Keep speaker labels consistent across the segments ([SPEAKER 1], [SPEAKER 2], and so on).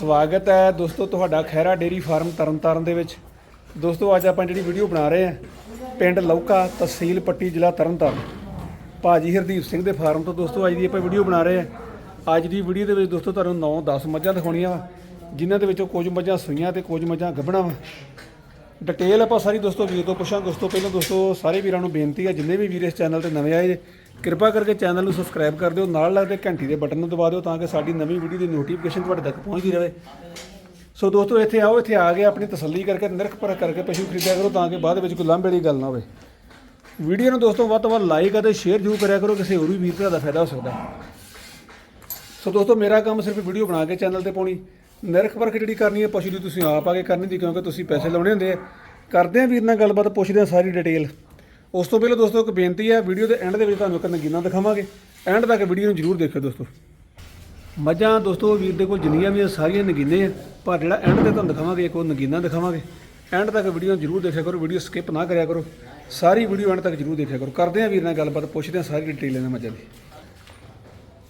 [SPEAKER 1] ਸਵਾਗਤ ਹੈ ਦੋਸਤੋ, ਤੁਹਾਡਾ ਖੈਰਾ ਡੇਰੀ ਫਾਰਮ ਤਰਨਤਾਰਨ ਦੇ ਵਿੱਚ। ਦੋਸਤੋ, ਅੱਜ ਆਪਾਂ ਜਿਹੜੀ ਵੀਡੀਓ ਬਣਾ ਰਹੇ ਹਾਂ, ਪਿੰਡ ਲੌਕਾ ਤਹਿਸੀਲ ਪੱਟੀ ਜ਼ਿਲ੍ਹਾ ਤਰਨਤਾਰਨ। ਭਾਜੀ ਹਰਦੀਪ ਸਿੰਘ ਦੇ ਫਾਰਮ ਤੋਂ ਦੋਸਤੋ, ਅੱਜ ਦੀ ਆਪਾਂ ਵੀਡੀਓ ਬਣਾ ਰਹੇ ਹਾਂ। ਅੱਜ ਦੀ ਵੀਡੀਓ ਦੇ ਵਿੱਚ ਦੋਸਤੋ, ਤੁਹਾਨੂੰ 9-10 ਮੱਝਾਂ ਦਿਖਾਉਣੀਆਂ ਵਾ, ਜਿਨ੍ਹਾਂ ਦੇ ਵਿੱਚੋਂ ਕੁਝ ਮੱਝਾਂ ਸੂਈਆਂ ਤੇ ਕੁਝ ਮੱਝਾਂ ਗੱਭਣਾ ਵਾ। ਡਿਟੇਲ ਆਪਾਂ ਸਾਰੀ ਦੋਸਤੋ ਵੀਰ ਤੋਂ ਪੁੱਛਾਂ ਉਸ ਪਹਿਲਾਂ ਦੋਸਤੋ, ਸਾਰੇ ਵੀਰਾਂ ਨੂੰ ਬੇਨਤੀ ਹੈ ਜਿੰਨੇ ਵੀ ਵੀਰ ਇਸ ਚੈਨਲ ਤੇ ਨਵੇਂ ਆਏ ਕਿਰਪਾ ਕਰਕੇ ਚੈਨਲ ਨੂੰ ਸਬਸਕ੍ਰਾਈਬ ਕਰ ਦਿਓ, ਨਾਲ ਲੱਗਦੇ ਘੰਟੀ ਦੇ ਬਟਨ ਨੂੰ ਦਬਾ ਦਿਓ ਤਾਂ ਕਿ ਸਾਡੀ ਨਵੀਂ ਵੀਡੀਓ ਦੀ ਨੋਟੀਫਿਕੇਸ਼ਨ ਤੁਹਾਡੇ ਤੱਕ ਪਹੁੰਚਦੀ ਰਹੇ। ਸੋ ਦੋਸਤੋ, ਇੱਥੇ ਆਓ, ਇੱਥੇ ਆ ਕੇ ਆਪਣੀ ਤਸੱਲੀ ਕਰਕੇ, ਨਿਰਖ ਪਰਖ ਕਰਕੇ ਪਸ਼ੂ ਖਰੀਦਿਆ ਕਰੋ ਤਾਂ ਕਿ ਬਾਅਦ ਵਿੱਚ ਕੋਈ ਲਾਂਭੇ ਵਾਲੀ ਗੱਲ ਨਾ ਹੋਵੇ। ਵੀਡੀਓ ਨੂੰ ਦੋਸਤੋ, ਵੱਧ ਤੋਂ ਵੱਧ ਲਾਈਕ ਅਤੇ ਸ਼ੇਅਰ ਜ਼ਰੂਰ ਕਰਿਆ ਕਰੋ, ਕਿਸੇ ਹੋਰ ਵੀ ਵੀਰ ਭਰਾ ਦਾ ਫਾਇਦਾ ਹੋ ਸਕਦਾ। ਸੋ ਦੋਸਤੋ, ਮੇਰਾ ਕੰਮ ਸਿਰਫ ਵੀਡੀਓ ਬਣਾ ਕੇ ਚੈਨਲ ਤੇ ਪਾਉਣੀ। ਨਿਰਖ ਪਰਖ ਜਿਹੜੀ ਕਰਨੀ ਹੈ, ਪਸ਼ੂ ਦੀ ਤੁਸੀਂ ਆਪ ਆ ਕੇ ਕਰਨੀ ਦੀ, ਕਿਉਂਕਿ ਤੁਸੀਂ ਪੈਸੇ ਲਾਉਣੇ ਹੁੰਦੇ ਆ। ਕਰਦੇ ਆ ਵੀਰ ਨਾਲ ਗੱਲਬਾਤ, ਪੁੱਛਦੇ ਆ ਸਾਰੀ ਡਿਟੇਲ ਉਸ ਤੋਂ ਪਹਿਲਾਂ ਦੋਸਤੋ, ਇੱਕ ਬੇਨਤੀ ਹੈ, ਵੀਡੀਓ ਦੇ ਐਂਡ ਦੇ ਵਿੱਚ ਤੁਹਾਨੂੰ ਇੱਕ ਨਗੀਨਾ ਦਿਖਾਵਾਂਗੇ। ਐਂਡ ਤੱਕ ਵੀਡੀਓ ਨੂੰ ਜ਼ਰੂਰ ਦੇਖਿਓ ਦੋਸਤੋ। ਮੱਝਾਂ ਦੋਸਤੋ, ਵੀਰ ਦੇ ਕੋਲ ਜਿੰਨੀਆਂ ਵੀ ਆ, ਸਾਰੀਆਂ ਨਗੀਨੇ ਆ, ਪਰ ਜਿਹੜਾ ਐਂਡ ਤੇ ਤੁਹਾਨੂੰ ਦਿਖਾਵਾਂਗੇ, ਇੱਕ ਉਹ ਨਗੀਨਾ ਦਿਖਾਵਾਂਗੇ। ਐਂਡ ਤੱਕ ਵੀਡੀਓ ਨੂੰ ਜ਼ਰੂਰ ਦੇਖਿਆ ਕਰੋ ਵੀਡੀਓ ਸਕਿਪ ਨਾ ਕਰਿਆ ਕਰੋ। ਸਾਰੀ ਵੀਡੀਓ ਐਂਡ ਤੱਕ ਜ਼ਰੂਰ ਦੇਖਿਆ ਕਰੋ। ਕਰਦੇ ਆ ਵੀਰ ਨਾਲ ਗੱਲਬਾਤ, ਪੁੱਛਦੇ ਆ ਸਾਰੀ ਡਿਟੇਲ ਇਹਨਾਂ ਮੱਝਾਂ ਦੀ।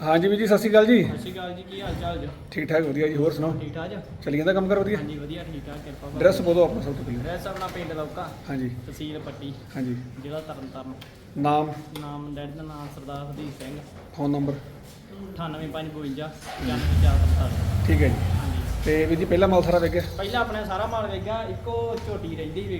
[SPEAKER 1] ਹਾਂਜੀ ਵੀਰ ਜੀ ਸਤਿ ਸ਼੍ਰੀ ਅਕਾਲ ਜੀ।
[SPEAKER 2] ਸਤਿ ਸ਼੍ਰੀ ਅਕਾਲ ਜੀ ਕੀ ਹਾਲ ਚਾਲ ਜੀ?
[SPEAKER 1] ਠੀਕ ਠਾਕ ਵਧੀਆ ਜੀ ਹੋਰ ਸੁਣਾਓ?
[SPEAKER 2] ਠੀਕ ਠਾਕ ਜੀ
[SPEAKER 1] ਚੱਲੀ ਜਾਂਦਾ ਕੰਮ ਕਰ ਵਧੀਆ?
[SPEAKER 2] ਹਾਂਜੀ ਵਧੀਆ ਠੀਕ ਠਾਕ ਕਿਰਪਾ ਬਾਬਾ
[SPEAKER 1] ਐਡਰੈਸ ਬੋਲੋ ਆਪਣਾ ਸਭ ਤੋਂ ਪਹਿਲਾਂ।
[SPEAKER 2] ਐਡਰੈਸ ਆਪਣਾ ਪਿੰਡ ਲੌਕਾ
[SPEAKER 1] ਹਾਂਜੀ।
[SPEAKER 2] ਤਹਿਸੀਲ ਪੱਟੀ
[SPEAKER 1] ਹਾਂਜੀ।
[SPEAKER 2] ਜ਼ਿਲ੍ਹਾ ਤਰਨਤਾਰਨ।
[SPEAKER 1] ਨਾਮ?
[SPEAKER 2] ਨਾਮ ਡੈਡ ਦਾ ਨਾਮ ਸਰਦਾਰ ਹਰਦੀਪ ਸਿੰਘ।
[SPEAKER 1] ਫੋਨ ਨੰਬਰ
[SPEAKER 2] 98552 9447
[SPEAKER 1] ਠੀਕ ਹੈ ਜੀ। ਤੇ ਵੀਰ ਜੀ ਪਹਿਲਾ ਮਾਲ ਸਾਰਾ ਵੇਖ ਗਿਆ
[SPEAKER 2] ਪਹਿਲਾਂ ਆਪਣਾ ਸਾਰਾ ਮਾਲ ਵੇਚ ਗਿਆ ਇੱਕੋ ਝੋਟੀ ਰਹਿੰਦੀ ਵੀ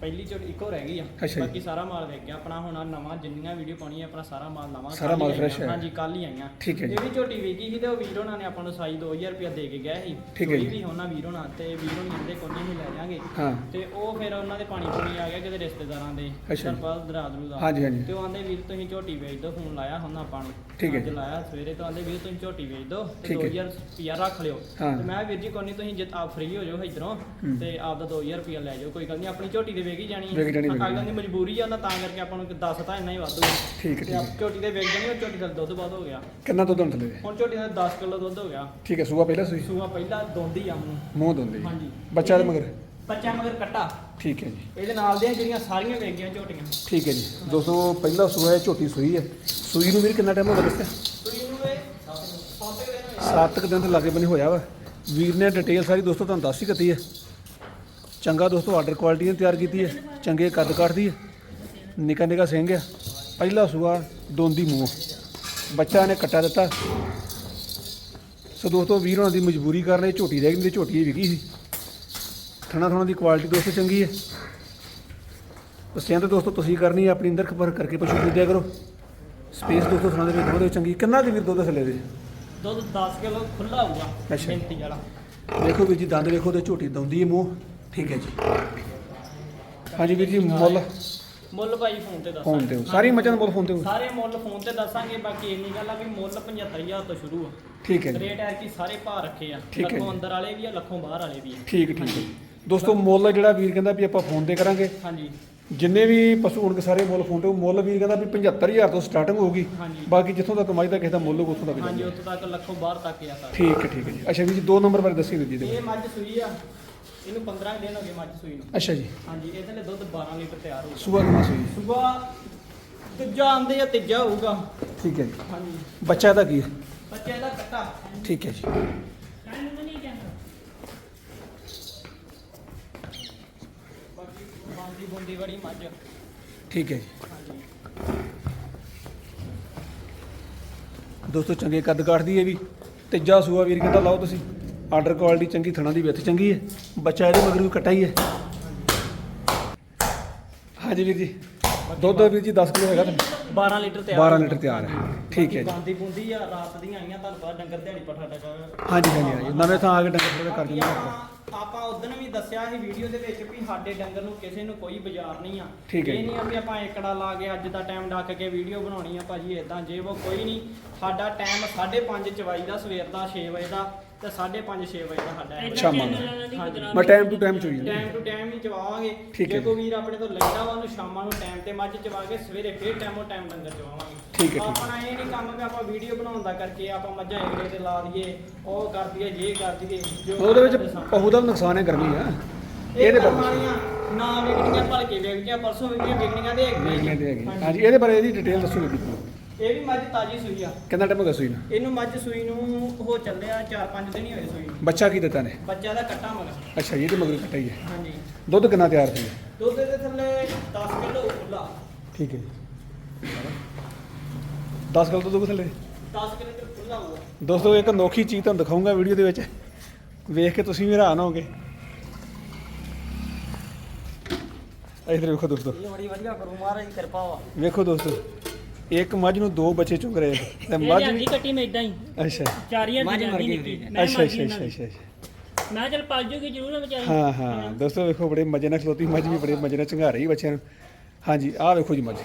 [SPEAKER 2] ਪਹਿਲੀ ਝੋਟੀ ਇੱਕੋ ਰਹਿ ਗਈ ਆ
[SPEAKER 1] ਅੱਛਾ ਜੀ।
[SPEAKER 2] ਬਾਕੀ ਸਾਰਾ ਮਾਲ ਵੇਚ ਗਿਆ ਆਪਣਾ ਹੁਣ ਆਹ ਨਵਾਂ ਜਿੰਨੀਆਂ ਵੀਡੀਓ ਪਾਉਣੀ ਆਪਣਾ ਸਾਰਾ ਮਾਲ ਨਵਾਂ
[SPEAKER 1] ਸਾਰਾ
[SPEAKER 2] ਕੱਲ੍ਹ ਹੀ
[SPEAKER 1] ਮਾਲ fresh
[SPEAKER 2] ਆਈਆਂ।
[SPEAKER 1] ਹੈ।
[SPEAKER 2] ਹਾਂਜੀ ਕੱਲ ਹੀ ਆਈਆਂ
[SPEAKER 1] ਠੀਕ ਹੈ ਜੀ।
[SPEAKER 2] ਵੀ ਝੋਟੀ ਵੇਚੀ ਸੀ ਤੇ ਉਹ ਵੀਰ ਹੋਣਾ ਨੇ ਆਪਾਂ ਨੂੰ ਸਾਈ 2000 ਰੁਪਇਆ ਦੇ ਕੇ ਗਏ ਸੀ
[SPEAKER 1] ਠੀਕ ਹੈ ਜੀ।
[SPEAKER 2] ਵੀ ਉਹਨਾਂ ਵੀਰ ਹੋਣਾ ਤੇ ਵੀਰ ਹੋਣੀ ਕਹਿੰਦੇ ਕੋਈ ਨਹੀਂ ਲੈ ਜਾਾਂਗੇ
[SPEAKER 1] ਹਾਂ
[SPEAKER 2] ਤੇ ਉਹ ਫਿਰ ਉਹਨਾਂ ਦੇ ਪਾਣੀ ਪੂਣੀ ਆ ਗਿਆ ਕਿਤੇ ਰਿਸ਼ਤੇਦਾਰਾਂ ਦੇ
[SPEAKER 1] ਅੱਛਾ ਜੀ।
[SPEAKER 2] ਸਰਪਾਲ ਦਰਾਦਰੂ ਦਾ
[SPEAKER 1] ਹਾਂਜੀ, ਹਾਂਜੀ।
[SPEAKER 2] ਤੇ ਉਹ ਆਂਦੇ ਵੀਰ ਤੁਸੀਂ ਝੋਟੀ ਵੇਚ ਦਿਓ ਫੋਨ ਲਾਇਆ ਹੁਣ ਆਪਾਂ ਨੂੰ
[SPEAKER 1] ਠੀਕ ਹੈ
[SPEAKER 2] ਅੱਜ
[SPEAKER 1] ਜੀ।
[SPEAKER 2] ਲਾਇਆ ਸਵੇਰੇ ਤੋਂ ਆਂਦੇ ਵੀਰ ਤੁਸੀਂ ਝੋਟੀ ਵੇਚ ਦਿਓ ਤੇ
[SPEAKER 1] ਠੀਕ ਹੈ।
[SPEAKER 2] 2000 ਰੁਪਿਆ ਰੱਖ ਲਿਓ
[SPEAKER 1] ਹਾਂ।
[SPEAKER 2] ਤੇ ਮੈਂ ਕਿਹਾ ਵੀਰ ਜੀ ਕੋਈ ਨਹੀਂ ਤੁਸੀਂ ਜੇ ਆਪ ਫ੍ਰੀ ਹੋ ਜਾਓ ਇਧਰੋਂ
[SPEAKER 1] ਹੂੰ।
[SPEAKER 2] ਤੇ ਆਪ ਦਾ 2000 ਰੁਪਿਆ ਲੈ ਜਾਓ ਕੋਈ ਗੱਲ ਨਹੀਂ ਆਪਣੀ ਝੋਟੀ ਦੇ ਹੀ ਜਾਣੀ
[SPEAKER 1] ਵੇਚ
[SPEAKER 2] ਅਗਲਾਂ
[SPEAKER 1] ਜਾਣੀ।
[SPEAKER 2] ਦੀ ਮਜਬੂਰੀ ਆ ਉਹਨਾਂ ਤਾਂ ਕਰਕੇ ਆਪਾਂ ਨੂੰ ਦੱਸਤਾ ਇੰਨਾ ਹੀ ਵਾਧੂ
[SPEAKER 1] ਠੀਕ ਹੈ
[SPEAKER 2] ਤੇ ਆਪ
[SPEAKER 1] ਹੈ।
[SPEAKER 2] ਝੋਟੀ ਦੇ ਵੇਚ ਜਾਣੀ ਉਹ ਝੋਟੀ ਦਾ ਦੁੱਧ ਵੱਧ ਹੋ ਗਿਆ।
[SPEAKER 1] ਕਿੰਨਾ ਦੁੱਧ ਹੁਣ ਥੱਲੇ?
[SPEAKER 2] ਹੁਣ ਝੋਟੀ ਦਾ 10 ਕਿਲੋ ਦੁੱਧ ਹੋ ਗਿਆ।
[SPEAKER 1] ਠੀਕ ਹੈ ਸੂਆ ਪਹਿਲਾ ਸੂਈ?
[SPEAKER 2] ਸੂਆ ਪਹਿਲਾਂ ਦੋਂਦੀ ਆ ਮੂੰਹ।
[SPEAKER 1] ਮੂੰਹ ਦੋਂਦੀ।
[SPEAKER 2] ਹਾਂਜੀ।
[SPEAKER 1] ਬੱਚਾ ਦੇ ਮਗਰ?
[SPEAKER 2] ਬੱਚਾ ਮਗਰ ਕੱਟਾ।
[SPEAKER 1] ਠੀਕ ਹੈ ਜੀ।
[SPEAKER 2] ਇਹਦੇ ਨਾਲ ਦੀਆਂ ਜਿਹੜੀਆਂ ਸਾਰੀਆਂ ਵੇਚ ਗਈਆਂ ਝੋਟੀਆਂ।
[SPEAKER 1] ਠੀਕ ਹੈ ਜੀ। ਦੋਸਤੋ ਪਹਿਲਾ ਸੂਆ ਹੈ ਝੋਟੀ ਸੂਈ ਹੈ। ਸੂਈ ਨੂੰ ਵੀਰ ਕਿੰਨਾ ਟਾਈਮ ਹੋ ਗਿਆ ਦੱਸਿਆ?
[SPEAKER 2] ਤੁਸੀਂ ਇਹਨੂੰ ਇਹ ਸੱਤ ਕੁ ਦਿਨ ਹੋਏ।
[SPEAKER 1] ਸੱਤ ਕੁ ਦਿਨ ਤੋਂ ਲਾਗੇ ਬਣੀ ਹੋਇਆ ਵਾ। ਵੀਰ ਨੇ ਡਿਟੇਲ ਸਾਰੀ ਦੋਸਤੋ ਤੁਹਾਨੂੰ ਦੱਸ ਹੀ ਦਿੱਤੀ ਹੈ। ਚੰਗਾ ਦੋਸਤੋ ਆਰਡਰ ਕੁਆਲਿਟੀ ਨੇ ਤਿਆਰ ਕੀਤੀ ਹੈ। ਚੰਗੇ ਕੱਦ ਕੱਟਦੀ ਹੈ। ਨਿੱਕਾ ਨਿੱਕਾ ਸਿੰਘ ਆ ਪਹਿਲਾ ਸੂਆ ਦੋਂਦੀ ਮੂੰਹ। ਬੱਚਾ ਨੇ ਕੱਟਾ ਦਿੱਤਾ। ਸੋ ਦੋਸਤੋ ਵੀਰ ਉਹਨਾਂ ਦੀ ਮਜਬੂਰੀ ਕਰ ਇਹ ਝੋਟੀ ਰਹਿ ਗਈ ਤੇ ਝੋਟੀ ਵਿਕੀ ਸੀ। ਥਣਾ ਥਣਾ ਦੀ ਕੁਆਲਿਟੀ ਦੋਸਤੋ ਚੰਗੀ ਹੈ। ਪਸੰਦ ਦੋਸਤੋ ਤੁਸੀਂ ਕਰਨੀ ਹੈ, ਆਪਣੀ ਅੰਦਰ ਖਬਰ ਕਰਕੇ ਪਸ਼ੂ ਖਰੀਦਿਆ ਕਰੋ। ਸਪੇਸ ਦੋਸਤੋ ਥਣਾ ਦੇ ਵਿੱਚ ਬਹੁਤ ਚੰਗੀ। ਕਿੰਨਾ ਕੁ ਵੀਰ ਦੁੱਧ ਥੱਲੇ ਦੇ
[SPEAKER 2] ਦੁੱਧ 10 ਕਿਲੋ ਖੁੱਲਾ ਹੋਊਗਾ
[SPEAKER 1] ਅੱਛਾ।
[SPEAKER 2] ਵਾਲਾ।
[SPEAKER 1] ਦੇਖੋ ਵੀਰ ਜੀ ਦੰਦ ਵੇਖੋ ਤੇ ਝੋਟੀ ਦਉਂਦੀ ਹੈ ਮੂੰਹ। ਠੀਕ ਹੈ ਜੀ। ਹਾਂਜੀ ਵੀਰ ਜੀ ਮੁੱਲ?
[SPEAKER 2] ਮੁੱਲ ਭਾਈ ਫੋਨ ਤੇ ਦੱਸਾਂਗੇ।
[SPEAKER 1] ਫੋਨ ਤੇ ਹੋ। ਸਾਰੀ ਮੱਝਾਂ ਦਾ ਮੁੱਲ ਫੋਨ ਤੇ ਹੋ।
[SPEAKER 2] ਸਾਰੇ ਮੁੱਲ ਫੋਨ ਤੇ ਦੱਸਾਂਗੇ ਬਾਕੀ ਇੰਨੀ ਗੱਲ ਆ ਵੀ ਮੁੱਲ 75000 ਤੋਂ ਸ਼ੁਰੂ ਆ।
[SPEAKER 1] ਠੀਕ ਹੈ ਜੀ।
[SPEAKER 2] ਰੇਟ ਹੈ ਕਿ ਸਾਰੇ ਭਾਅ ਰੱਖੇ ਆ।
[SPEAKER 1] ਠੀਕ ਹੈ
[SPEAKER 2] ਲੱਖੋਂ
[SPEAKER 1] ਜੀ।
[SPEAKER 2] ਅੰਦਰ ਵਾਲੇ ਵੀ ਆ ਲੱਖੋਂ ਬਾਹਰ ਵਾਲੇ ਵੀ ਆ।
[SPEAKER 1] ਠੀਕ ਠੀਕ ਹੈ। ਦੋਸਤੋ ਮੁੱਲ ਜਿਹੜਾ ਵੀਰ ਕਹਿੰਦਾ ਵੀ ਆਪਾਂ ਫੋਨ ਤੇ ਕਰਾਂਗੇ।
[SPEAKER 2] ਹਾਂਜੀ।
[SPEAKER 1] ਜਿੰਨੇ ਵੀ ਪਸ਼ੂ ਹੋਣਗੇ ਸਾਰੇ ਮੁੱਲ ਫੋਨ ਤੇ। ਮੁੱਲ ਵੀਰ ਕਹਿੰਦਾ ਵੀ 75000 ਤੋਂ ਸਟਾਰਟਿੰਗ ਹੋਊਗੀ
[SPEAKER 2] ਹਾਂਜੀ।
[SPEAKER 1] ਬਾਕੀ ਜਿੱਥੋਂ ਤੱਕ ਮੱਝ ਦਾ ਕਿਸੇ ਦਾ ਮੁੱਲ ਹੋਊ ਉੱਥੋਂ ਤੱਕ
[SPEAKER 2] ਹਾਂਜੀ
[SPEAKER 1] ਜਾਂਦਾ।
[SPEAKER 2] ਉੱਥੋਂ ਤੱਕ ਲੱਖੋਂ ਬਾਹਰ ਤੱਕ ਆ ਸਾਰੇ।
[SPEAKER 1] ਠੀਕ ਹੈ ਠੀਕ ਹੈ ਜੀ। ਅੱਛਾ ਵੀਰ ਜੀ ਦੋ ਨੰਬਰ ਬਾਰੇ ਦੱਸੀ ਜੀ ਇਹਦੇ
[SPEAKER 2] ਇਹ ਮੱਝ ਸੂਈ ਆ। ਇਹਨੂੰ 15 ਦਿਨ ਹੋ ਗਏ ਮੱਝ ਸੂਈ ਨੂੰ।
[SPEAKER 1] ਅੱਛਾ ਜੀ।
[SPEAKER 2] ਹਾਂਜੀ ਇਹਦੇ ਲਈ ਦੁੱਧ 12 ਲੀਟਰ ਤਿਆਰ ਹੋਊਗਾ
[SPEAKER 1] ਸੂਆ ਕਿੰਨਾ ਸੂਈ?
[SPEAKER 2] ਸੁਬਾ ਦੂਜਾ ਆਂਦੇ ਆ ਤੀਜਾ ਹੋਊਗਾ।
[SPEAKER 1] ਠੀਕ ਹੈ ਜੀ।
[SPEAKER 2] ਹਾਂਜੀ।
[SPEAKER 1] ਬੱਚਾ ਇਹਦਾ ਕੀ ਹੈ?
[SPEAKER 2] ਬੱਚੇ ਦਾ ਕੱਟਾ।
[SPEAKER 1] ਠੀਕ ਹੈ ਜੀ।
[SPEAKER 2] ਬੁੰਦੀ ਮੱਝ।
[SPEAKER 1] ਠੀਕ ਹੈ ਜੀ।
[SPEAKER 2] ਹਾਂਜੀ।
[SPEAKER 1] ਦੋਸਤੋ ਚੰਗੇ ਕੱਦ ਕਾਠਦੀ ਹੈ ਵੀ। ਤੀਜਾ ਸੂਆ ਵੀਰ ਕਹਿੰਦਾ ਲਾਓ ਤੁਸੀਂ। ਆਰਡਰ ਕੁਆਲਿਟੀ ਚੰਗੀ ਥਣਾ ਦੀ ਵਿੱਥ ਚੰਗੀ ਹੈ। ਬੱਚਾ ਇਹਦੇ ਮਗਰ ਵੀ ਕੱਟਾ ਹੀ। ਹੈ ਹਾਂਜੀ ਵੀਰ ਜੀ। ਦੁੱਧ ਵੀਰ ਜੀ 10 ਕਿਲੋ ਹੈਗਾ ਤਾਂ
[SPEAKER 2] 12 ਲੀਟਰ ਤਿਆਰ
[SPEAKER 1] 12 ਲੀਟਰ ਤਿਆਰ ਹੈ। ਠੀਕ ਹੈ ਜੀ।
[SPEAKER 2] ਬਾਂਦੀ ਬੁੰਦੀ ਆ ਰਾਤ ਦੀਆਂ ਆਈਆਂ ਤੁਹਾਨੂੰ ਪਤਾ ਡੰਗਰ ਦਿਹਾੜੀ ਪਠਾ ਟਕਾ
[SPEAKER 1] ਹਾਂਜੀ ਹਾਂਜੀ ਹਾਂਜੀ। ਨਵੇਂ ਥਾਂ ਆ ਕੇ ਡੰਗਰ ਥੋੜਾ ਕਰ ਦਿੰਦੇ ਆਪਾਂ।
[SPEAKER 2] ਆਪਾਂ ਉਦੋਂ ਵੀ ਦੱਸਿਆ ਸੀ ਵੀਡੀਓ ਦੇ ਵਿੱਚ ਵੀ ਸਾਡੇ ਡੰਗਰ ਨੂੰ ਕਿਸੇ ਨੂੰ ਕੋਈ ਬਾਜ਼ਾਰ ਨਹੀਂ ਆ
[SPEAKER 1] ਠੀਕ ਹੈ
[SPEAKER 2] ਇਹ
[SPEAKER 1] ਜੀ।
[SPEAKER 2] ਨਹੀਂ ਆ ਵੀ ਆਪਾਂ ਏਕੜਾ ਲਾ ਕੇ ਅੱਜ ਦਾ ਟਾਈਮ ਡੱਕ ਕੇ ਵੀਡੀਓ ਬਣਾਉਣੀ ਆ ਭਾਜੀ ਇਦਾਂ ਜੇ ਉਹ ਕੋਈ ਨਹੀਂ ਸਾਡਾ ਟਾਈਮ 5:30 ਚਵਾਈ ਦਾ ਸਵੇਰ ਦਾ 6 ਵਜੇ ਦਾ ਤੇ 5:30 6 ਵਜੇ ਦਾ ਸਾਡਾ ਹੈ
[SPEAKER 1] ਸ਼ਾਮਾਂ ਨੂੰ।
[SPEAKER 2] ਹਾਂਜੀ।
[SPEAKER 1] ਮੈਂ ਟਾਈਮ ਟੂ ਟਾਈਮ ਚੋਈ ਜਾਂਦਾ।
[SPEAKER 2] ਟਾਈਮ ਟੂ ਟਾਈਮ ਹੀ ਚਵਾਵਾਂਗੇ।
[SPEAKER 1] ਠੀਕ ਹੈ।
[SPEAKER 2] ਜੇ ਕੋਈ ਵੀਰ ਆਪਣੇ ਤੋਂ ਲੈਂਦਾ ਵਾ ਉਹਨੂੰ ਸ਼ਾਮਾਂ ਨੂੰ ਟਾਈਮ ਤੇ ਮੱਝ ਚਵਾ ਕੇ ਸਵੇਰੇ ਫੇਰ ਟਾਈਮੋ ਟਾਈਮ ਡੰਗਰ ਚਵਾਵਾਂਗੇ।
[SPEAKER 1] ਠੀਕ ਹੈ, ਠੀਕ ਹੈ।
[SPEAKER 2] ਆਪਣਾ ਇਹ ਨਹੀਂ ਕੰਮ ਵੀ ਆਪਾਂ ਵੀਡੀਓ ਬਣਾਉਣ ਦਾ ਕਰਕੇ ਆਪਾਂ ਮੱਝਾਂ ਏਕੜੇ ਤੇ ਲਾ ਦਈਏ ਉਹ ਕਰ ਦਈਏ ਜੇ ਕਰ ਦਈਏ ਜੋ
[SPEAKER 1] ਉਹਦੇ ਵਿੱਚ
[SPEAKER 2] ਕਰਦੇ ਸਾਂ।
[SPEAKER 1] ਪਹੂ ਦਾ ਵੀ ਨੁਕਸਾਨ ਹੈ ਗਰਮੀ ਆ
[SPEAKER 2] ਇਹ
[SPEAKER 1] ਇਹਦੇ
[SPEAKER 2] ਤਾਂ
[SPEAKER 1] ਬਾਰੇ
[SPEAKER 2] ਨਾ ਵਿਕਣੀਆਂ ਭਲਕੇ ਵਿਕਣੀਆਂ ਪਰਸੋਂ ਵਿਕਣੀਆਂ ਵਿਕਣੀਆਂ ਦੇ ਹੈਗੀਆਂ।
[SPEAKER 1] ਹੈਗੀ
[SPEAKER 2] ਹਾਂਜੀ।
[SPEAKER 1] ਇਹਦੇ ਬਾਰੇ ਇਹਦੀ ਡਿਟੇਲ ਦੱਸੋ ਜੀ
[SPEAKER 2] ਇਹ ਵੀ ਮੱਝ ਤਾਜੀ ਸੂਈ ਆ।
[SPEAKER 1] ਕਿੰਨਾ ਟਾਈਮ ਹੋ ਗਿਆ ਸੂਈ ਨੂੰ?
[SPEAKER 2] ਇਹਨੂੰ ਮੱਝ ਸੂਈ ਨੂੰ ਹੋ ਚੱਲਿਆ 4-5 ਦਿਨ ਹੀ ਹੋਏ ਸੂਈ ਨੂੰ।
[SPEAKER 1] ਬੱਚਾ ਕੀ ਦਿੱਤਾ ਨੇ?
[SPEAKER 2] ਬੱਚਾ ਦਾ ਕੱਟਾ ਮਗਰ।
[SPEAKER 1] ਅੱਛਾ ਇਹ ਤੇ ਮਗਰ ਕੱਟਾ ਹੀ ਹੈ।
[SPEAKER 2] ਹਾਂਜੀ।
[SPEAKER 1] ਦੁੱਧ ਕਿੰਨਾ ਤਿਆਰ ਸੀ?
[SPEAKER 2] ਦੁੱਧ ਦੇ ਥੱਲੇ 10 ਕਿਲੋ ਖੁੱਲਾ
[SPEAKER 1] ਠੀਕ ਹੈ ਜੀ। 10 ਕਿਲੋ ਦੁੱਧ ਥੱਲੇ
[SPEAKER 2] 10 ਕਿਲੋ ਤੇ ਖੁੱਲਾ ਹੋਊਗਾ।
[SPEAKER 1] ਦੋਸਤੋ ਇੱਕ ਅਨੋਖੀ ਚੀਜ਼ ਤੁਹਾਨੂੰ ਦਿਖਾਊਂਗਾ ਵੀਡੀਓ ਦੇ ਵਿੱਚ। ਵੇਖ ਕੇ ਤੁਸੀਂ ਵੀ ਹੈਰਾਨ ਹੋਗੇ ਇਧਰ ਵੇਖੋ ਦੋਸਤੋ।
[SPEAKER 2] ਇਹ ਬੜੀ ਵਧੀਆ ਕਰੂ ਮਹਾਰਾਜ ਦੀ ਕਿਰਪਾ ਵਾ।
[SPEAKER 1] ਵੇਖੋ ਦੋਸਤੋ। ਇੱਕ ਮੱਝ ਨੂੰ ਦੋ ਬੱਚੇ ਚੁੰਗ ਰਹੇ ਤੇ ਮੱਝ ਵੀ
[SPEAKER 3] ਕੱਟੀ ਮੈਂ ਇਦਾਂ ਹੀ।
[SPEAKER 1] ਅੱਛਾ।
[SPEAKER 3] 4000
[SPEAKER 2] ਮੱਝ
[SPEAKER 3] ਦੀ
[SPEAKER 2] ਮਰ
[SPEAKER 3] ਜਾਂਦੀ
[SPEAKER 2] ਗਈ
[SPEAKER 3] ਨਿੱਕੀ। ਮੈਂ
[SPEAKER 1] ਅੱਛਾ ਅੱਛਾ ਅੱਛਾ ਅੱਛਾ।
[SPEAKER 3] ਮੈਂ ਚਲ ਪਲ ਜੂਗੀ ਜ਼ਰੂਰ ਨਾ ਵਿਚਾਰੀ।
[SPEAKER 1] ਹਾਂ ਹਾਂ ਦੋਸਤੋ ਵੇਖੋ ਬੜੇ ਮਜ਼ੇ ਨਾਲ ਖਲੋਤੀ। ਮੱਝ ਵੀ ਬੜੇ ਮਜ਼ੇ ਨਾਲ ਚੰਗਾ ਰਹੀ ਬੱਚਿਆਂ ਨੂੰ। ਹਾਂਜੀ ਆਹ ਵੇਖੋ ਜੀ ਮੱਝ।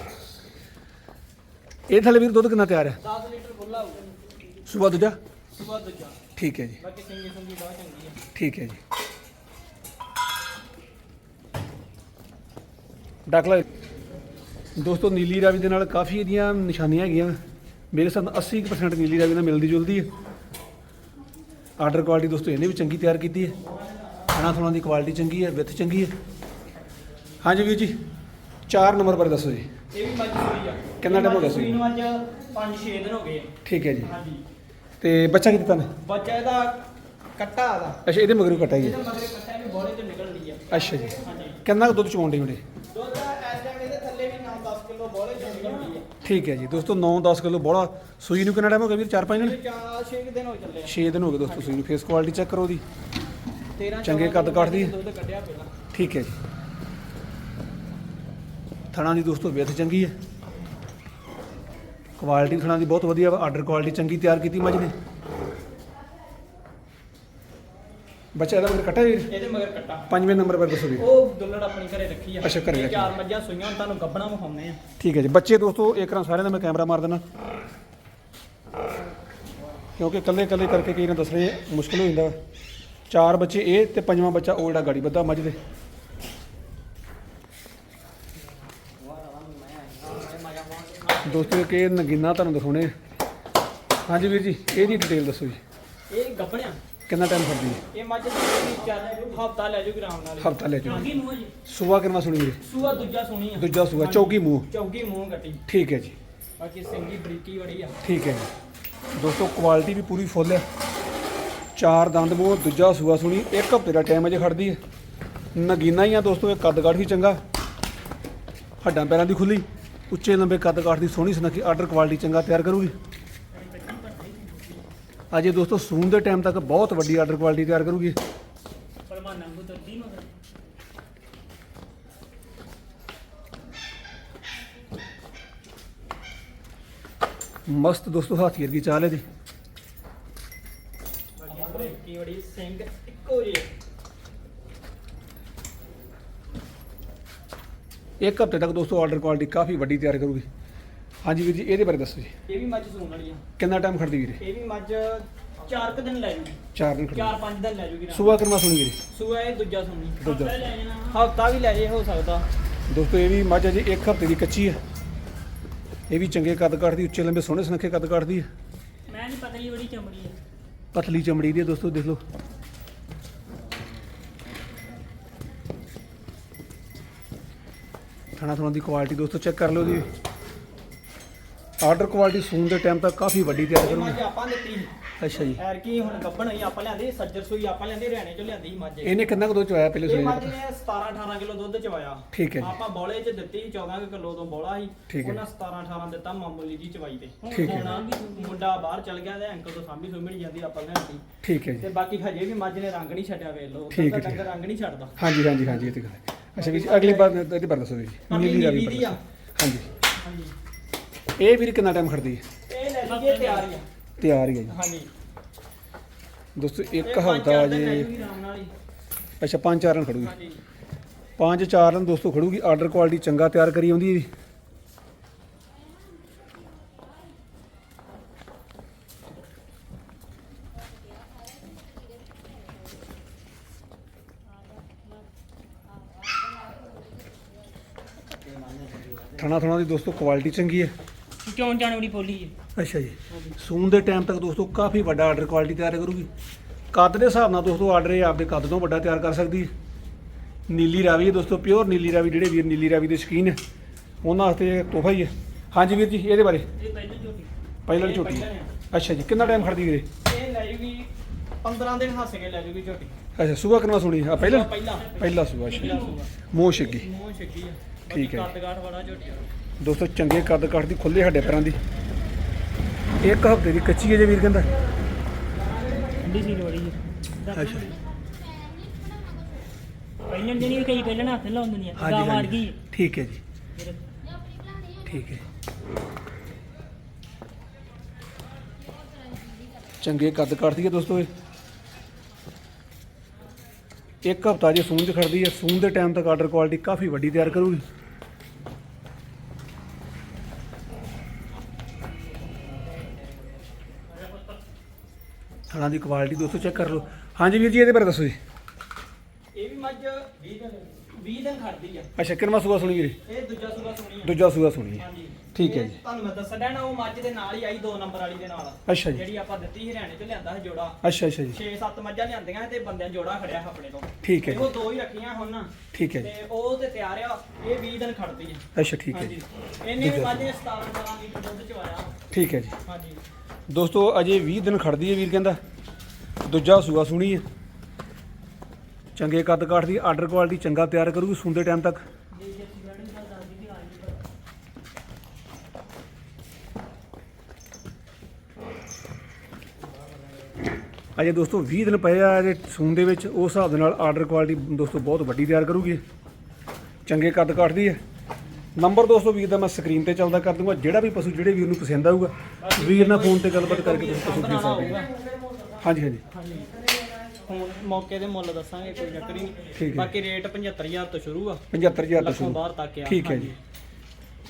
[SPEAKER 1] ਇਹ ਥੱਲੇ ਵੀਰ ਦੁੱਧ ਕਿੰਨਾ ਤਿਆਰ ਹੈ?
[SPEAKER 2] 10 ਲੀਟਰ ਖੁੱਲਾ ਹੋਊਗਾ
[SPEAKER 1] ਸਵੇਰ ਦੂਜਾ?
[SPEAKER 2] ਸੁਬਾ ਦੂਜਾ।
[SPEAKER 1] ਠੀਕ ਹੈ ਜੀ।
[SPEAKER 2] ਬਾਕੀ ਸਿੰਗੀ ਸੁੰਗੀ ਬਹੁਤ ਚੰਗੀ ਆ।
[SPEAKER 1] ਠੀਕ ਹੈ ਜੀ। ਡਾਕਲਾ ਦੋਸਤੋ ਨੀਲੀ ਰਾਵੀ ਦੇ ਨਾਲ ਕਾਫੀ ਇਹਦੀਆਂ ਨਿਸ਼ਾਨੀਆਂ ਹੈਗੀਆਂ। ਮੇਰੇ ਨਾਲ 80% ਨੀਲੀ ਰਾਵੀ ਨਾਲ ਮਿਲਦੀ ਜੁਲਦੀ ਹੈ। ਆਰਡਰ ਕੁਆਲਿਟੀ ਦੋਸਤੋ ਇਹਨੇ ਵੀ ਚੰਗੀ ਤਿਆਰ ਕੀਤੀ ਹੈ। ਖਾਣਾ ਥੋਣਾ ਦੀ ਕੁਆਲਿਟੀ ਚੰਗੀ ਹੈ ਵਿੱਥ ਚੰਗੀ ਹੈ। ਹਾਂਜੀ ਵੀਰ ਜੀ 4 ਨੰਬਰ ਪਰ ਦੱਸੋ ਜੀ।
[SPEAKER 2] ਇਹ ਵੀ ਮੱਝ ਸੂਈ ਆ।
[SPEAKER 1] ਕਿੰਨਾ time ਹੋ ਗਿਆ ਸੂਈ
[SPEAKER 2] ਨੂੰ ਅੱਜ 5-6 ਦਿਨ ਹੋ ਗਏ।
[SPEAKER 1] ਠੀਕ ਹੈ ਜੀ।
[SPEAKER 2] ਹਾਂਜੀ।
[SPEAKER 1] ਤੇ ਬੱਚਾ ਕੀ ਦਿੱਤਾ ਨੇ
[SPEAKER 2] ਬੱਚਾ ਇਹਦਾ ਕੱਟਾ ਆਦਾ।
[SPEAKER 1] ਅੱਛਾ ਇਹਦੇ ਮਗਰੋਂ ਕਟਾ ਜੀ।
[SPEAKER 2] ਇਹਦੇ ਮਗਰੇ ਕੱਟਾ ਵੀ ਬੋਲੇ ਤੇ ਨਿਕਲਦੀ ਆ।
[SPEAKER 1] ਅੱਛਾ ਜੀ।
[SPEAKER 2] ਹਾਂਜੀ।
[SPEAKER 1] ਕਿੰਨਾ ਕੁ ਦੁੱਧ ਚਵਾਉਂਦੇ ਹੁੰਦੇ
[SPEAKER 2] ਦੁੱਧ ਦਾ ਇਸ ਟਾਈਮ ਇਹਦੇ ਥੱਲੇ ਵੀ 9-10 ਕਿਲੋ ਬੋਲੇ ਚੰਗੀ ਹੁੰਦੀ ਆ
[SPEAKER 1] ਠੀਕ ਹੈ ਜੀ ਦੋਸਤੋ 9-10 ਕਿਲੋ ਬੋਲਾ ਸੂਈ ਨੂੰ ਕਿੰਨਾ ਟਾਈਮ ਹੋ ਗਿਆ ਵੀਰ? 4-5 ਦਿਨ?
[SPEAKER 2] ਇਹ 4-6 ਦਿਨ ਹੋ ਚੱਲੇ ਆ।
[SPEAKER 1] 6 ਦਿਨ ਹੋ ਗਏ ਦੋਸਤੋ ਸੂਈ ਨੂੰ। ਫੇਸ ਕੁਆਲਿਟੀ ਚੈੱਕ ਕਰੋ ਦੀ
[SPEAKER 2] 13
[SPEAKER 1] ਚੰਗੇ ਕੱਦ ਕੱਢਦੀ। ਆ।
[SPEAKER 2] ਦੁੱਧ ਕੱਢਿਆ ਪਹਿਲਾਂ।
[SPEAKER 1] ਠੀਕ ਹੈ ਜੀ। ਥਣਾ ਦੀ ਦੋਸਤੋ ਵਿੱਥ ਚੰਗੀ ਹੈ। ਕੁਆਲਿਟੀ ਥਣਾ ਦੀ ਬਹੁਤ ਵਧੀਆ ਆਰਡਰ ਕੁਆਲਿਟੀ ਚੰਗੀ ਤਿਆਰ ਕੀਤੀ ਮੱਝ ਨੇ। ਬੱਚਾ ਇਹਦਾ ਮਗਰ ਕੱਟਾ ਵੀਰ?
[SPEAKER 2] ਇਹਦੇ ਮਗਰ ਕੱਟਾ।
[SPEAKER 1] ਪੰਜਵੇਂ ਨੰਬਰ ਪਰ ਦੱਸੋ ਵੀਰ।
[SPEAKER 2] ਉਹ ਦੁੱਲੜ ਆਪਣੀ ਘਰੇ ਰੱਖੀ ਆ।
[SPEAKER 1] ਅੱਛਾ, ਘਰੇ
[SPEAKER 2] ਇਹ
[SPEAKER 1] ਰੱਖੀ
[SPEAKER 2] ਚਾਰ ਮੱਝਾਂ ਸੂਈਆਂ ਹੁਣ ਤੁਹਾਨੂੰ ਗੱਬਣਾ ਵਿਖਾਉਂਦੇ ਆ।
[SPEAKER 1] ਠੀਕ ਹੈ ਜੀ। ਬੱਚੇ ਦੋਸਤੋ ਇੱਕ ਰਾਂ ਸਾਰਿਆਂ ਦਾ ਮੈਂ ਕੈਮਰਾ ਮਾਰ ਦੇਣਾ ਕਿਉਂਕਿ ਇਕੱਲੇ ਇਕੱਲੇ ਕਰਕੇ ਕਈ ਨਾ ਦੱਸਣੇ ਮੁਸ਼ਕਲ ਹੋ ਜਾਂਦਾ। ਚਾਰ ਬੱਚੇ ਇਹ ਤੇ ਪੰਜਵਾਂ ਬੱਚਾ ਉਹ ਜਿਹੜਾ ਗਾੜੀ ਬੱਧਾ ਮੱਝ ਦੇ। ਦੋਸਤੋ ਕਿ ਨਗੀਨਾ ਤੁਹਾਨੂੰ ਦਿਖਾਉਣੇ ਆ। ਹਾਂਜੀ ਵੀਰ ਜੀ ਇਹਦੀ ਡਿਟੇਲ ਦੱਸੋ ਜੀ।
[SPEAKER 2] ਇਹ ਗੱਬਣਿਆ।
[SPEAKER 1] ਕਿੰਨਾ ਟਾਈਮ ਫੜਦੀ ਹੈ?
[SPEAKER 2] ਇਹ ਮੱਝ ਦੀ ਚਾਰ ਹਫਤਾ ਲੈ ਜੂਗੀ ਆਰਾਮ ਨਾਲ।
[SPEAKER 1] ਹਫਤਾ ਲੈ ਜਾਓ
[SPEAKER 3] ਚੌਂਕੀ ਮੂੰਹ ਜੀ।
[SPEAKER 1] ਸੁਬਾ ਕਿੰਨਾ ਸੁਣੀ ਵੀਰੇ
[SPEAKER 2] ਸੂਆ ਦੂਜਾ ਸੋਹਣੀ ਆ।
[SPEAKER 1] ਦੂਜਾ ਸੂਆ। ਚੌਕੀ ਮੂੰਹ।
[SPEAKER 2] ਚੌਕੀ ਮੂੰਹ ਕੱਟੀ
[SPEAKER 1] ਠੀਕ ਹੈ ਜੀ।
[SPEAKER 2] ਬਾਕੀ ਸਿੰਗੀ ਬਰੀਕੀ ਬੜੀ ਆ।
[SPEAKER 1] ਠੀਕ ਹੈ ਜੀ। ਦੋਸਤੋ ਕੁਆਲਿਟੀ ਵੀ ਪੂਰੀ ਫੁੱਲ ਹੈ। ਚਾਰ ਦੰਦ ਮੂੰਹ ਦੂਜਾ ਸੂਆ ਸੁਣੀ ਇੱਕ ਹਫ਼ਤੇ ਦਾ ਟਾਈਮ ਅਜੇ ਖੜਦੀ ਹੈ। ਨਗੀਨਾ ਹੀ ਆ ਦੋਸਤੋ ਇਹ ਕੱਦ ਕਾਠ ਵੀ ਚੰਗਾ। ਹੱਡਾਂ ਪੈਰਾਂ ਦੀ ਖੁੱਲੀ। ਉੱਚੇ ਲੰਬੇ ਕੱਦ ਕਾਠ ਦੀ ਸੋਹਣੀ ਸੁਨੱਖੀ ਆਰਡਰ ਕੁਆਲਿਟੀ ਚੰਗਾ ਤਿਆਰ ਕਰੂਗੀ। ਅਜੇ ਦੋਸਤੋ ਸੂਨ ਦੇ ਟਾਈਮ ਤੱਕ ਬਹੁਤ ਵੱਡੀ ਆਰਡਰ ਕੁਆਲਿਟੀ ਤਿਆਰ ਕਰੂਗੀ।
[SPEAKER 3] ਪਰਮਾਨਾ ਨੂੰ ਤਰਦੀ ਮਗਰ
[SPEAKER 1] ਮਸਤ ਦੋਸਤੋ ਹਾਥੀ ਵਰਗੀ ਚਾਲ ਹੈ ਦੀ
[SPEAKER 2] ਬਾਕੀ ਬਰੀਕੀ ਬੜੀ ਸਿੰਘ ਇੱਕ
[SPEAKER 1] ਹਫ਼ਤੇ ਤੱਕ ਦੋਸਤੋ ਆਰਡਰ ਕੁਆਲਿਟੀ ਕਾਫੀ ਵੱਡੀ ਤਿਆਰ ਕਰੂਗੀ। ਹਾਂਜੀ ਵੀਰ ਜੀ ਇਹਦੇ ਬਾਰੇ ਦੱਸੋ ਜੀ।
[SPEAKER 2] ਇਹ ਵੀ ਮੱਝ ਸੂਣ ਵਾਲੀ ਆ।
[SPEAKER 1] ਕਿੰਨਾ ਟਾਈਮ ਖੜਦੀ ਵੀਰੇ?
[SPEAKER 2] ਇਹ ਵੀ ਮੱਝ ਚਾਰ ਕੁ ਦਿਨ ਲੈ ਜੂਗੀ।
[SPEAKER 1] ਚਾਰ ਦਿਨ ਖੜਦੀ।
[SPEAKER 2] ਚਾਰ ਪੰਜ ਦਿਨ ਲੈ ਜੂਗੀ
[SPEAKER 1] ਸੁਬਾ ਕਰਮਾ ਸੁਣੀ ਵੀਰੇ?
[SPEAKER 2] ਸੂਆ ਇਹ ਦੂਜਾ ਸੋਹਣੀ
[SPEAKER 1] ਦੂਜਾ।
[SPEAKER 3] ਲੈ ਜਾਣਾ।
[SPEAKER 2] ਹਫਤਾ ਵੀ ਲੈ ਜੇ ਹੋ ਸਕਦਾ।
[SPEAKER 1] ਦੋਸਤੋ ਇਹ ਵੀ ਮੱਝ ਅਜੇ ਇੱਕ ਹਫ਼ਤੇ ਦੀ ਕੱਚੀ ਹੈ ਇਹ ਵੀ ਚੰਗੇ ਕੱਦ ਕੱਟਦੀ ਉੱਚੇ ਲੰਬੇ ਸੋਹਣੇ ਸੁਨੱਖੇ ਕੱਦ ਹੈ
[SPEAKER 3] ਮੈਂ ਨਹੀਂ ਪਤਲੀ ਬੜੀ ਚਮੜੀ ਹੈ
[SPEAKER 1] ਪਤਲੀ ਚਮੜੀ ਦੀ ਹੈ ਦੋਸਤੋ ਦੇਖ ਲਓ। ਥਣਾ ਥਣਾ ਦੀ ਕੁਆਲਿਟੀ ਦੋਸਤੋ ਚੈੱਕ ਕਰ ਲਓ ਜੀ। ਆਰਡਰ ਕੁਆਲਿਟੀ ਸੂਨ ਦੇ ਟਾਈਮ ਤੱਕ ਕਾਫੀ ਵੱਡੀ ਤਿਆਰ
[SPEAKER 2] ਇਹ
[SPEAKER 1] ਕਰੂਗੀ।
[SPEAKER 2] ਮੱਝ ਆਪਾਂ ਦਿੱਤੀ
[SPEAKER 1] ਅੱਛਾ ਜੀ।
[SPEAKER 2] ਐਰ ਕੀ ਹੁਣ ਗੱਬਣ ਹੋਈ ਆਪਾਂ ਲਿਆਂਦੀ ਸੱਜਰ ਸੂਈ ਆਪਾਂ ਲਿਆਂਦੀ ਹਰਿਆਣੇ ਚੋਂ ਲਿਆਂਦੀ ਸੀ ਮੱਝ। ਇਹ।
[SPEAKER 1] ਇਹਨੇ ਕਿੰਨਾ ਕੁ ਦੁੱਧ ਚੋਇਆ ਪਹਿਲੇ
[SPEAKER 2] ਇਹ ਮੱਝ ਨੇ 17 18 ਕਿਲੋ ਦੁੱਧ ਚਵਾਇਆ।
[SPEAKER 1] ਠੀਕ ਹੈ ਜੀ।
[SPEAKER 2] ਆਪਾਂ ਬੋਲੇ 'ਚ ਦਿੱਤੀ 14 ਕਿਲੋ ਤੋਂ ਬੋਲਾ ਸੀ।
[SPEAKER 1] ਠੀਕ ਹੈ।
[SPEAKER 2] ਉਹਨਾਂ 17 18 ਦਿੱਤਾ ਮਾਮੂਲੀ ਜੀ ਚਵਾਈ ਤੇ।
[SPEAKER 1] ਠੀਕ ਹੈ।
[SPEAKER 2] ਹੁਣ ਮੁੰਡਾ ਬਾਹਰ ਚਲ ਗਿਆ ਤੇ ਅੰਕਲ ਤੋਂ ਸਾਂਭੀ ਸੁਮੜੀ ਜਾਂਦੀ ਆਪਾਂ ਲਿਆਂਦੀ।
[SPEAKER 1] ਠੀਕ ਹੈ ਜੀ।
[SPEAKER 2] ਤੇ ਬਾਕੀ ਹਜੇ ਵੀ ਮੱਝ ਨੇ ਰੰਗ ਨਹੀਂ ਛੱਡਿਆ ਵੇਖ ਲਓ
[SPEAKER 1] ਠੀਕ ਹੈ,
[SPEAKER 2] ਉਹਦਾ
[SPEAKER 1] ਠੀਕ
[SPEAKER 2] ਡੰਗਰ ਰੰਗ ਨਹੀਂ ਛੱਡਦਾ।
[SPEAKER 1] ਹਾਂਜੀ ਹਾਂਜੀ ਹਾਂਜੀ ਇਹ ਤੇ ਗੱਲ ਹੈ। ਅੱਛਾ ਵੀਰ ਜੀ ਅਗਲੀ ਵਾਰ ਇਹਦੇ ਬਾਰੇ ਦੱਸੋ ਵੀਰ ਜੀ। ਨੀਲੀ
[SPEAKER 2] ਦੀ ਆ।
[SPEAKER 1] ਬਾਰੇ। ਹਾਂਜੀ। ਇਹ ਵੀਰ ਕਿੰਨਾ ਟਾਈਮ ਖੜਦੀ ਹੈ?
[SPEAKER 2] ਇਹ ਲੈ ਤਿਆਰ ਹੀ ਆ।
[SPEAKER 1] ਤਿਆਰ ਹੀ ਹੈ ਜੀ।
[SPEAKER 2] ਹਾਂਜੀ।
[SPEAKER 1] ਦੋਸਤੋ ਇੱਕ ਹਫ਼ਤਾ ਜੇ ਅੱਛਾ ਪੰਜ ਚਾਰ ਰਨ ਖੜੂਗੀ।
[SPEAKER 2] ਹਾਂਜੀ।
[SPEAKER 1] ਪੰਜ ਚਾਰ ਰਨ ਦੋਸਤੋ ਖੜੂਗੀ ਆਰਡਰ ਕੁਆਲਿਟੀ ਚੰਗਾ ਤਿਆਰ ਕਰੀ ਆਉਂਦੀ ਹੈ ਜੀ। ਥਣਾ ਥਣਾ ਦੀ ਦੋਸਤੋ ਕੁਆਲਿਟੀ ਚੰਗੀ ਹੈ।
[SPEAKER 3] ਕਿਉਂ ਜਾਣ ਬੜੀ ਪੋਲੀ ਹੈ?
[SPEAKER 1] ਅੱਛਾ ਜੀ। ਸੂਨ ਦੇ ਟਾਈਮ ਤੱਕ ਦੋਸਤੋ ਕਾਫੀ ਵੱਡਾ ਆਰਡਰ ਕੁਆਲਿਟੀ ਤਿਆਰ ਕਰੂਗੀ। ਕੱਦ ਦੇ ਹਿਸਾਬ ਨਾਲ ਦੋਸਤੋ ਆਰਡਰ ਇਹ ਆਪਦੇ ਕੱਦ ਤੋਂ ਵੱਡਾ ਤਿਆਰ ਕਰ ਸਕਦੀ ਹੈ। ਨੀਲੀ ਰਾਵੀ ਹੈ ਦੋਸਤੋ ਪਿਓਰ ਨੀਲੀ ਰਾਵੀ ਜਿਹੜੇ ਵੀਰ ਨੀਲੀ ਰਾਵੀ ਦੇ ਸ਼ੌਕੀਨ ਹੈ ਉਹਨਾਂ ਵਾਸਤੇ ਇਹ ਤੋਹਫਾ ਹੀ ਹੈ। ਹਾਂਜੀ ਵੀਰ ਜੀ ਇਹਦੇ ਬਾਰੇ?
[SPEAKER 3] ਇਹ ਪਹਿਲਾਂ ਝੋਟੀ
[SPEAKER 1] ਪਹਿਲਾਂ ਝੋਟੀ
[SPEAKER 2] ਆ।
[SPEAKER 1] ਅੱਛਾ ਜੀ ਕਿੰਨਾ ਟਾਈਮ ਖੜਦੀ ਵੀਰੇ?
[SPEAKER 2] ਇਹ ਲੈ ਜੂਗੀ 15 ਦਿਨ ਹੱਸ ਕੇ ਲੈ ਜੂਗੀ ਝੋਟੀ
[SPEAKER 1] ਅੱਛਾ ਸੂਆ ਕਿੰਨਾ ਸੁਣੀ ਆ ਪਹਿਲਾਂ?
[SPEAKER 2] ਪਹਿਲਾਂ।
[SPEAKER 1] ਪਹਿਲਾ ਸੂਆ ਅੱਛਾ ਮੋਹ ਛਿੱਗੀ।
[SPEAKER 2] ਮੂੰਹ ਛੱਗੀ ਆ।
[SPEAKER 1] ਠੀਕ ਹੈ।
[SPEAKER 2] ਕੱਦ ਕਾਠ ਵਾਲਾ ਝੋਟੀ ਆ।
[SPEAKER 1] ਦੋਸਤੋ ਚੰਗੇ ਕੱਦ ਕੱਟ ਦੀ ਖੁੱਲੇ ਹੱਡੇ ਪੈਰਾਂ ਦੀ। ਇੱਕ ਹਫ਼ਤੇ ਦੀ ਕੱਚੀ ਹੈ ਜੇ ਵੀਰ ਕਹਿੰਦਾ।
[SPEAKER 3] ਠੰਡੀ ਸੀ ਲੋੜੀ ਜੀ
[SPEAKER 1] ਅੱਛਾ।
[SPEAKER 3] ਪਹਿਲਾਂ ਵੀ ਕਈ ਪਹਿਲਾਂ ਹੱਥ ਦਿੰਦੀਆਂ ਗਾਂ
[SPEAKER 1] ਹਾਂਜੀ।
[SPEAKER 3] ਮਾਰ ਗਈ।
[SPEAKER 1] ਠੀਕ ਹੈ ਜੀ। ਠੀਕ ਹੈ। ਚੰਗੇ ਕੱਦ ਕੱਟਦੀ ਹੈ ਦੋਸਤੋ ਇਹ। ਇੱਕ ਹਫ਼ਤਾ ਜੇ ਸੂਨ ਚ ਖੜਦੀ ਹੈ ਸੂਨ ਦੇ ਟਾਈਮ ਤੱਕ ਆਰਡਰ ਕੁਆਲਿਟੀ ਕਾਫੀ ਵੱਡੀ ਤਿਆਰ ਕਰੂਗੀ। ਥਣਾ ਦੀ ਕੁਆਲਿਟੀ ਦੋਸਤੋ ਚੈੱਕ ਕਰ ਲਓ। ਹਾਂਜੀ ਵੀਰ ਜੀ ਇਹਦੇ ਬਾਰੇ ਦੱਸੋ ਜੀ।
[SPEAKER 2] ਇਹ ਵੀ ਮੱਝ 20 ਦਿਨ 20 ਦਿਨ ਖੜਦੀ ਆ।
[SPEAKER 1] ਅੱਛਾ ਕਿੰਨਾ ਸੂਆ ਸੁਣੀ ਵੀਰੇ?
[SPEAKER 2] ਇਹ ਦੂਜਾ ਸੂਆ ਸੁਣੀ ਆ।
[SPEAKER 1] ਦੂਜਾ ਸੂਆ ਸੁਣੀ ਹੈ
[SPEAKER 2] ਹਾਂਜੀ।
[SPEAKER 1] ਠੀਕ ਹੈ
[SPEAKER 2] ਇਹ
[SPEAKER 1] ਜੀ।
[SPEAKER 2] ਤੁਹਾਨੂੰ ਮੈਂ ਦੱਸਦਾ ਨਾ ਉਹ ਮੱਝ ਦੇ ਨਾਲ ਹੀ ਆਈ 2 ਨੰਬਰ ਵਾਲੀ ਦੇ ਨਾਲ।
[SPEAKER 1] ਅੱਛਾ ਜੀ।
[SPEAKER 2] ਜਿਹੜੀ ਆਪਾਂ ਦਿੱਤੀ ਹਰਿਆਣੇ ਚ ਲਿਆਂਦਾ ਸੀ ਜੋੜਾ।
[SPEAKER 1] ਅੱਛਾ ਅੱਛਾ ਜੀ।
[SPEAKER 2] 6-7 ਮੱਝਾਂ ਲਿਆਂਦੀਆਂ ਸੀ ਤੇ ਬੰਦਿਆਂ ਜੋੜਾ ਖੜਿਆ ਸੀ ਆਪਣੇ ਤੋਂ
[SPEAKER 1] ਠੀਕ ਹੈ
[SPEAKER 2] ਉਹ
[SPEAKER 1] ਜੀ।
[SPEAKER 2] ਦੋ ਹੀ ਰੱਖੀਆਂ ਹੁਣ।
[SPEAKER 1] ਠੀਕ ਹੈ
[SPEAKER 2] ਤੇ
[SPEAKER 1] ਜੀ
[SPEAKER 2] ਉਹ ਤੇ ਤਿਆਰ ਆ ਇਹ 20 ਦਿਨ ਖੜਦੀ ਆ।
[SPEAKER 1] ਅੱਛਾ ਠੀਕ ਹੈ
[SPEAKER 2] ਹਾਂਜੀ।
[SPEAKER 1] ਜੀ
[SPEAKER 2] ਇਹਨੇ ਵੀ ਮੱਝ ਨੇ 17 17 ਲੀਟਰ ਦੁੱਧ ਚਵਾਇਆ
[SPEAKER 1] ਠੀਕ ਹੈ ਜੀ।
[SPEAKER 2] ਹਾਂਜੀ।
[SPEAKER 1] ਦੋਸਤੋ, ਅਜੇ 20 ਦਿਨ ਖੜਦੀ ਹੈ ਵੀਰ ਕਹਿੰਦਾ। ਦੂਜਾ ਸੂਆ ਸੁਣੀ ਹੈ। ਚੰਗੇ ਕੱਦ ਕਾਠ ਦੀ ਆਰਡਰ ਕੁਆਲਿਟੀ ਚੰਗਾ ਤਿਆਰ ਕਰੂਗੀ ਸੁਣਦੇ ਟਾਈਮ ਤੱਕ। ਅਜੇ ਦੋਸਤੋ 20 ਦਿਨ ਪਏ ਆ ਅਜੇ ਸੂਨ ਦੇ ਵਿੱਚ। ਉਸ ਹਿਸਾਬ ਦੇ ਨਾਲ ਆਰਡਰ ਕੁਆਲਿਟੀ ਦੋਸਤੋ ਬਹੁਤ ਵੱਡੀ ਤਿਆਰ ਕਰੂਗੀ। ਚੰਗੇ ਕੱਦ ਕਾਠ ਦੀ ਹੈ। ਨੰਬਰ ਦੋਸਤੋ ਵੀਰ ਦਾ ਮੈਂ ਸਕਰੀਨ ਤੇ ਚੱਲਦਾ ਕਰ ਦੂੰਗਾ ਜਿਹੜਾ ਵੀ ਪਸ਼ੂ ਜਿਹੜੇ ਵੀਰ ਨੂੰ ਪਸੰਦ ਆਊਗਾ ਵੀਰ ਨਾਲ ਫੋਨ ਤੇ ਗੱਲਬਾਤ ਕਰਕੇ ਤੁਸੀਂ ਪਸ਼ੂ ਖਰੀਦ ਸਕਦੇ ਹੋ। ਹਾਂਜੀ ਹਾਂਜੀ।
[SPEAKER 2] ਹਾਂਜੀ। ਹੁਣ ਮੌਕੇ ਦੇ ਮੁੱਲ ਦੱਸਾਂਗੇ ਕੋਈ ਚੱਕਰ ਹੀ। ਨਹੀਂ। ਬਾਕੀ ਰੇਟ 75000 ਤੋਂ ਸ਼ੁਰੂ ਆ।
[SPEAKER 1] 75000 ਤੋਂ ਸ਼ੁਰੂ।
[SPEAKER 2] ਬਾਹਰ ਤੱਕ ਆ।
[SPEAKER 1] ਠੀਕ ਹੈ। ਜੀ।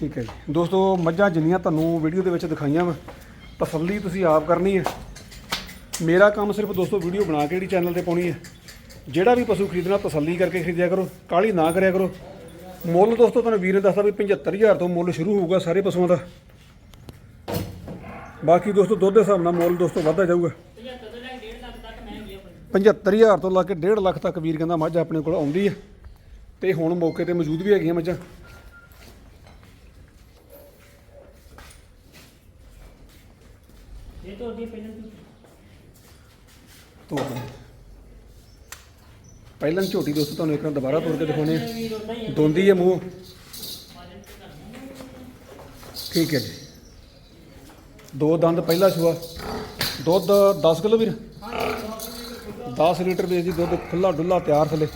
[SPEAKER 1] ਠੀਕ ਹੈ ਜੀ। ਦੋਸਤੋ ਮੱਝਾਂ ਜਿੰਨੀਆਂ ਤੁਹਾਨੂੰ ਵੀਡੀਓ ਦੇ ਵਿੱਚ ਦਿਖਾਈਆਂ ਵਾ ਤਸੱਲੀ ਤੁਸੀਂ ਆਪ ਕਰਨੀ ਹੈ। ਮੇਰਾ ਕੰਮ ਸਿਰਫ ਦੋਸਤੋ ਵੀਡੀਓ ਬਣਾ ਕੇ ਜਿਹੜੀ ਚੈਨਲ ਤੇ ਪਾਉਣੀ ਹੈ। ਜਿਹੜਾ ਵੀ ਪਸ਼ੂ ਖਰੀਦਣਾ ਤਸੱਲੀ ਕਰਕੇ ਖਰੀਦਿਆ ਕਰੋ ਕਾਹਲੀ ਨਾ ਕਰਿਆ ਕਰੋ। ਮੁੱਲ ਦੋਸਤੋ ਤੁਹਾਨੂੰ ਵੀਰ ਨੇ ਦੱਸਦਾ ਵੀ 75000 ਤੋਂ ਮੁੱਲ ਸ਼ੁਰੂ ਹੋਊਗਾ ਸਾਰੇ ਪਸ਼ੂਆਂ ਦਾ। ਬਾਕੀ ਦੋਸਤੋ ਦੁੱਧ ਦੇ ਹਿਸਾਬ ਨਾਲ ਮੁੱਲ ਦੋਸਤੋ ਵੱਧਦਾ ਜਾਊਗਾ।
[SPEAKER 3] 75 ਤੋਂ ਲੈ ਕੇ 1.5 ਲੱਖ ਤੱਕ ਮੈਂ ਗਿਆ
[SPEAKER 1] 75000 ਤੋਂ ਲਾ ਕੇ 1.5 ਲੱਖ ਤੱਕ ਵੀਰ ਕਹਿੰਦਾ ਮੱਝ ਆਪਣੇ ਕੋਲ ਆਉਂਦੀ ਹੈ ਤੇ ਹੁਣ ਮੌਕੇ ਤੇ ਮੌਜੂਦ ਵੀ ਹੈਗੀਆਂ ਮੱਝਾਂ।
[SPEAKER 3] ਇਹ ਤੋਂ ਅੱਗੇ ਪਹਿਲਾਂ ਝੋਟੀ।
[SPEAKER 1] ਪਹਿਲਾਂ ਝੋਟੀ ਦੋਸਤੋ ਤੁਹਾਨੂੰ ਇੱਕ ਵਾਰ ਦੁਬਾਰਾ ਤੋੜ ਕੇ ਦਿਖਾਉਣੇ ਆ
[SPEAKER 3] ਆ
[SPEAKER 1] ਦੋਂਦੀ ਹੈ ਮੂੰਹ। ਠੀਕ ਹੈ ਜੀ। ਦੋ ਦੰਦ ਪਹਿਲਾ ਸੂਆ ਦੁੱਧ 10 ਕਿਲੋ ਵੀਰ? 10 ਲੀਟਰ ਵੇਚ ਦੀ ਦੁੱਧ ਖੁੱਲਾ ਡੁੱਲਾ ਤਿਆਰ ਥਲੇ।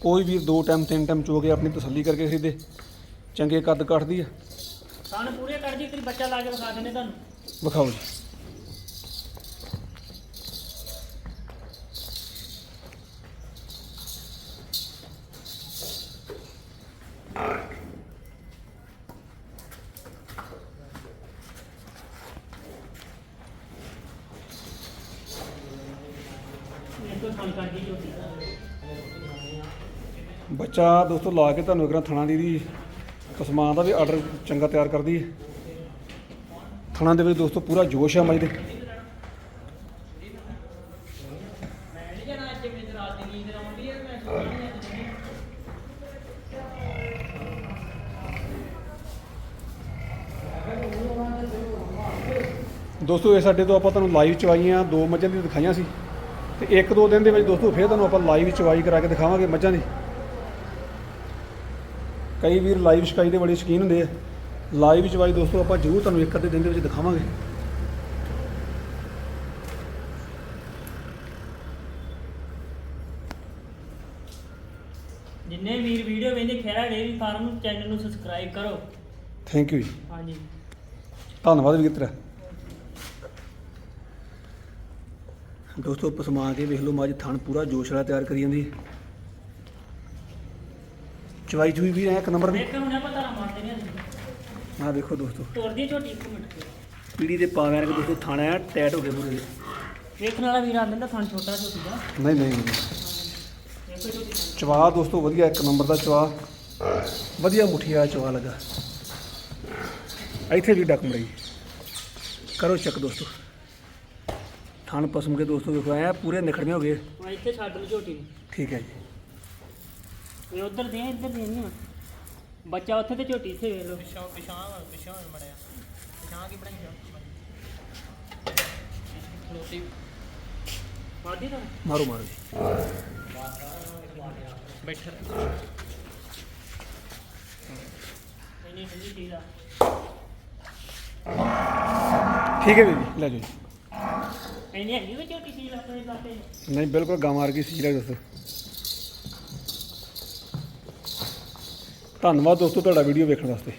[SPEAKER 1] ਕੋਈ ਵੀਰ ਦੋ ਟਾਈਮ ਤਿੰਨ ਟਾਈਮ ਚੋ ਕੇ ਆਪਣੀ ਤਸੱਲੀ ਕਰਕੇ ਖਰੀਦੇ। ਚੰਗੇ ਕੱਦ ਕੱਟਦੀ ਹੈ।
[SPEAKER 3] ਸਾਨੂੰ ਪੂਰੇ ਕਰ ਦੀ ਇੱਕ ਬੱਚਾ ਲਾ ਕੇ ਵਿਖਾ ਦਿੰਦੇ ਤੁਹਾਨੂੰ।
[SPEAKER 1] ਵਿਖਾਓ ਜੀ। ਬੱਚਾ ਦੋਸਤੋ ਲਾ ਕੇ ਤੁਹਾਨੂੰ ਇੱਕ ਵਾਰ ਥਣਾ ਦੀ ਦੀ ਕਸਮਾਂ ਦਾ ਵੀ ਆਰਡਰ ਚੰਗਾ ਤਿਆਰ ਕਰਦੀ। ਹੈ ਥਣਾ ਦੇ ਵਿੱਚ ਦੋਸਤੋ ਪੂਰਾ ਜੋਸ਼ ਆ ਮੱਝ ਦੇ। ਦੋਸਤੋ ਇਹ ਸਾਡੇ ਤੋਂ ਆਪਾਂ ਤੁਹਾਨੂੰ ਲਾਈਵ ਚਵਾਈਆਂ, ਦੋ ਮੱਝਾਂ ਦੀ ਦਿਖਾਈਆਂ ਸੀ। ਤੇ ਇੱਕ ਦੋ ਦਿਨ ਦੇ ਵਿੱਚ ਦੋਸਤੋ ਫਿਰ ਤੁਹਾਨੂੰ ਆਪਾਂ ਲਾਈਵ ਚਵਾਈ ਕਰਾ ਕੇ ਦਿਖਾਵਾਂਗੇ ਮੱਝਾਂ ਦੀ। ਕਈ ਵੀਰ ਲਾਈਵ ਸ਼ਿਕਾਈ ਦੇ ਬੜੇ ਸ਼ੌਕੀਨ ਹੁੰਦੇ ਆ। ਲਾਈਵ ਚਵਾਈ ਦੋਸਤੋ ਆਪਾਂ ਜ਼ਰੂਰ ਤੁਹਾਨੂੰ ਇੱਕ ਅੱਧੇ ਦਿਨ ਦੇ ਵਿੱਚ ਦਿਖਾਵਾਂਗੇ।
[SPEAKER 3] ਜਿੰਨੇ ਵੀਰ ਵੀਡੀਓ ਵੇਖਦੇ ਖੈਰਾ ਡੇਰੀ ਫਾਰਮ ਚੈਨਲ ਨੂੰ ਸਬਸਕ੍ਰਾਈਬ ਕਰੋ।
[SPEAKER 1] Thank you ji.
[SPEAKER 3] ਹਾਂਜੀ।
[SPEAKER 1] ਧੰਨਵਾਦ ਵੀਰ ਤੇਰਾ। ਦੋਸਤੋ ਪਸਮਾ ਕੇ ਵੇਖ ਲਓ ਮੱਝ ਥਣ ਪੂਰਾ ਜੋਸ਼ ਵਾਲਾ ਤਿਆਰ ਕਰੀ ਜਾਂਦੀ। ਹੈ ਚਵਾਈ ਚੂਈ ਵੀ ਐ ਇੱਕ ਨੰਬਰ ਦੀ
[SPEAKER 3] ਇੱਕ ਨੂੰ ਨਾ ਪਤਾ ਨਾ ਮਾਰਦੇ ਅਸੀਂ।
[SPEAKER 1] ਆਹ ਦੇਖੋ ਦੋਸਤੋ।
[SPEAKER 3] ਤੋੜਦੀ ਝੋਟੀ ਇੱਕ ਮਿੰਟ।
[SPEAKER 1] ਪੀੜੀ ਦੇ ਪਾਵਿਆਂ ਕੇ ਦੋਸਤੋ ਥਾਣਾ ਐ ਟੈਟ ਹੋ ਗਏ ਪੂਰੇ
[SPEAKER 3] ਵੇਖਣ ਵਾਲਾ ਵੀਰ ਆਂਦਾ ਥਣ ਛੋਟਾ ਝੋਟੀ ਦਾ।
[SPEAKER 1] ਨਹੀਂ ਨਹੀਂ ਨਹੀਂ।
[SPEAKER 3] ਦੇਖੋ ਝੋਟੀ।
[SPEAKER 1] ਚਵਾ ਦੋਸਤੋ ਵਧੀਆ ਇੱਕ ਨੰਬਰ ਦਾ ਚਵਾ। ਵਧੀਆ ਮੁਠੀਆ ਚਵਾ ਲੱਗਾ। ਇੱਥੇ ਵੀ ਡੱਕ ਮੜਾਈ। ਕਰੋ ਚੱਕ ਦੋਸਤੋ। ਥਣ ਪਸਮ ਕੇ ਦੋਸਤੋ ਵੇਖੋ ਐ ਪੂਰੇ ਨਿਖੜਵੇਂ ਹੋ ਗਏ।
[SPEAKER 3] ਹੁਣ ਇੱਥੇ ਛੱਡ ਲਓ ਝੋਟੀ ਨੂੰ।
[SPEAKER 1] ਠੀਕ ਹੈ ਜੀ।
[SPEAKER 3] ਇਹ ਉਧਰ ਦੇ ਇੱਧਰ ਦੇ ਨਹੀਂ ਬੱਚਾ ਉੱਥੇ ਤੇ ਝੋਟੀ ਇੱਥੇ ਵੇਖ ਲਓ।
[SPEAKER 2] ਪਿਛਾਂ ਪਿਛਾਂ ਪਿਛਾਂ ਮੜਿਆ। ਪਿਛਾਂ ਕੀ ਬਣਾਈ ਖਲੋਤੀ।
[SPEAKER 3] ਵਾਦੀ ਤਾਂ।
[SPEAKER 1] ਮਾਰੋ
[SPEAKER 3] ਆ।
[SPEAKER 1] ਠੀਕ ਹੈ ਬੀਬੀ ਲੈ ਜਾਓ। ਜੀ
[SPEAKER 3] ਇੰਨੀ ਹੈਗੀ ਵੀ ਝੋਟੀ ਆਪਣੇ ਲਾਤੇ
[SPEAKER 1] ਨਹੀਂ ਬਿਲਕੁਲ ਗਾਂ ਮਾਰ ਗਈ ਸੀ ਦੋਸਤੋ ਧੰਨਵਾਦ ਦੋਸਤੋ ਤੁਹਾਡਾ ਵੀਡੀਓ ਵੇਖਣ ਵਾਸਤੇ।